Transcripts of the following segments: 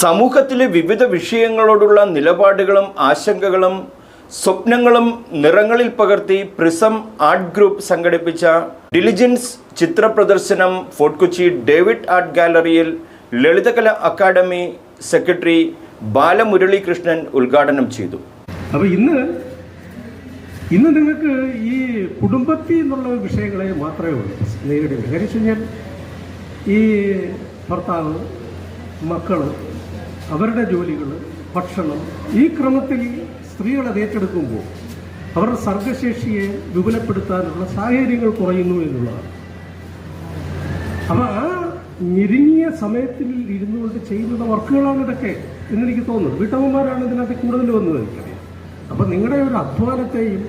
സമൂഹത്തിലെ വിവിധ വിഷയങ്ങളോടുള്ള നിലപാടുകളും ആശങ്കകളും സ്വപ്നങ്ങളും നിറങ്ങളിൽ പകർത്തി പ്രിസം ആർട്ട് ഗ്രൂപ്പ് സംഘടിപ്പിച്ച ഡിലിജൻസ് ചിത്ര പ്രദർശനം ഫോർട്ട് കൊച്ചി ഡേവിഡ് ആർട്ട് ഗാലറിയിൽ ലളിതകല അക്കാദമി സെക്രട്ടറി ബാലമുരളീകൃഷ്ണൻ ഉദ്ഘാടനം ചെയ്തു. അപ്പോൾ ഇന്ന് ഇന്ന് നിങ്ങൾക്ക് ഈ കുടുംബത്തിൽ നിന്നുള്ള വിഷയങ്ങളെ മാത്രമേ ഉള്ളൂ. കാര്യം ഈ ഭർത്താവ് മക്കൾ അവരുടെ ജോലികൾ ഭക്ഷണം ഈ ക്രമത്തിൽ സ്ത്രീകളെ ഏറ്റെടുക്കുമ്പോൾ അവരുടെ സർഗശേഷിയെ വിപുലപ്പെടുത്താനുള്ള സാഹചര്യങ്ങൾ കുറയുന്നു എന്നുള്ളതാണ്. അപ്പോൾ ആ ഞെരുങ്ങിയ സമയത്തിൽ ഇരുന്നുകൊണ്ട് ചെയ്യുന്ന വർക്കുകളാണ് ഇതൊക്കെ എന്നെനിക്ക് തോന്നുന്നു വീട്ടമ്മമാരാണ് ഇതിനകത്ത് കൂടുതൽ വന്നത് എനിക്കറിയാം. അപ്പം നിങ്ങളുടെ ഒരു അധ്വാനത്തെയും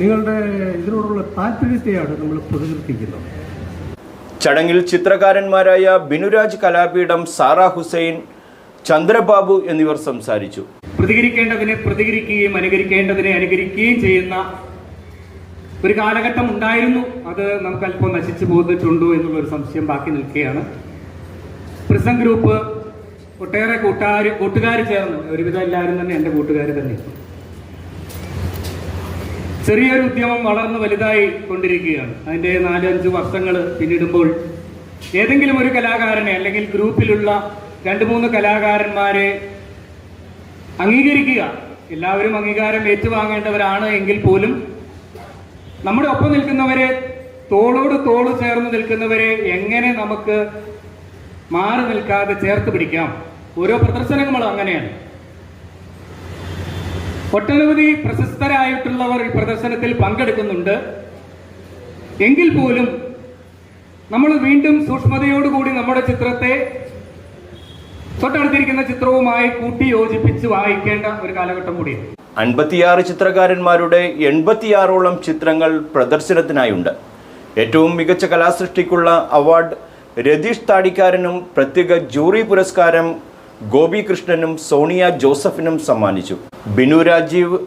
നിങ്ങളുടെ ഇതിനോടുള്ള താല്പര്യത്തെയാണ് നമ്മൾ പ്രതികർത്തിക്കുന്നത് ചടങ്ങിൽ ചിത്രകാരന്മാരായ ബിനുരാജ് കലാപീഠം സാറ ഹുസൈൻ ചന്ദ്രബാബു എന്നിവർ സംസാരിച്ചു. പ്രതികരിക്കേണ്ടതിനെ പ്രതികരിക്കുകയും അനുകരിക്കേണ്ടതിനെ അനുകരിക്കുകയും ചെയ്യുന്ന ഒരു കാലഘട്ടം ഉണ്ടായിരുന്നു. അത് നമുക്ക് അല്പം നശിച്ചു പോന്നിട്ടുണ്ടോ എന്നുള്ളൊരു സംശയം ബാക്കി നിൽക്കുകയാണ്. പ്രിസം ഗ്രൂപ്പ് ഒട്ടേറെ കൂട്ടുകാർ കൂട്ടുകാർ ചേർന്ന്. ഒരുവിധം എല്ലാവരും തന്നെ എന്റെ കൂട്ടുകാർ തന്നെ. ചെറിയൊരു ഉദ്യമം വളർന്ന് വലുതായി കൊണ്ടിരിക്കുകയാണ്. അതിന്റെ നാലഞ്ച് വർഷങ്ങൾ പിന്നിടുമ്പോൾ ഏതെങ്കിലും ഒരു കലാകാരനെ അല്ലെങ്കിൽ ഗ്രൂപ്പിലുള്ള രണ്ട് മൂന്ന് കലാകാരന്മാരെ അംഗീകരിക്കുക. എല്ലാവരും അംഗീകാരം ഏറ്റുവാങ്ങേണ്ടവരാണ് എങ്കിൽ പോലും നമ്മുടെ ഒപ്പം നിൽക്കുന്നവരെ തോളോട് തോൾ ചേർന്ന് നിൽക്കുന്നവരെ എങ്ങനെ നമുക്ക് മാറി നിൽക്കാതെ ചേർത്ത് പിടിക്കാം? ഓരോ പ്രദർശനങ്ങളും അങ്ങനെയാണ്. ഒട്ടനവധി പ്രശസ്തരായിട്ടുള്ളവർ ഈ പ്രദർശനത്തിൽ പങ്കെടുക്കുന്നുണ്ട്. എങ്കിൽ പോലും നമ്മൾ വീണ്ടും സൂക്ഷ്മതയോടുകൂടി നമ്മുടെ ചിത്രത്തെ തൊട്ടടുത്തിരിക്കുന്ന ചിത്രവുമായി കൂട്ടി യോജിപ്പിച്ച് വായിക്കേണ്ട ഒരു കാലഘട്ടം കൂടിയാണ്. അൻപത്തിയാറ് ചിത്രകാരന്മാരുടെ എൺപത്തിയാറോളം ചിത്രങ്ങൾ പ്രദർശനത്തിനായുണ്ട്. ഏറ്റവും മികച്ച കലാസൃഷ്ടിക്കുള്ള അവാർഡ് രതീഷ് താടിക്കാരനും പ്രത്യേക ജൂറി പുരസ്കാരം ഗോപികൃഷ്ണനും സോണിയ ജോസഫിനും സമ്മാനിച്ചു. ബിനു രാജീവ്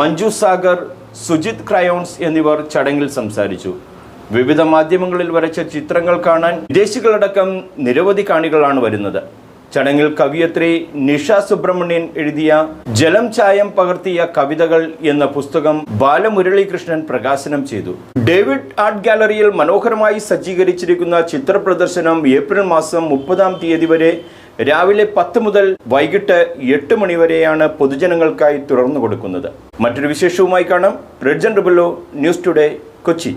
മഞ്ജു സാഗർ സുജിത് ക്രയോൺസ് എന്നിവർ ചടങ്ങിൽ സംസാരിച്ചു. വിവിധ മാധ്യമങ്ങളിൽ വരച്ച ചിത്രങ്ങൾ കാണാൻ വിദേശികളടക്കം നിരവധി കാണികളാണ് വരുന്നത്. ചടങ്ങിൽ കവിയത്രി നിഷ സുബ്രഹ്മണ്യൻ എഴുതിയ ജലം ചായം പകർത്തിയ കവിതകൾ എന്ന പുസ്തകം ബാലമുരളീകൃഷ്ണൻ പ്രകാശനം ചെയ്തു. ഡേവിഡ് ആർട്ട് ഗാലറിയിൽ മനോഹരമായി സജ്ജീകരിച്ചിരിക്കുന്ന ചിത്ര പ്രദർശനം ഏപ്രിൽ മാസം മുപ്പതാം തീയതി വരെ രാവിലെ പത്ത് മുതൽ വൈകിട്ട് എട്ട് മണിവരെയാണ് പൊതുജനങ്ങൾക്കായി തുറന്നു കൊടുക്കുന്നത് മറ്റൊരു വിശേഷവുമായി കാണാം. Redjan Rebello news today Kochi.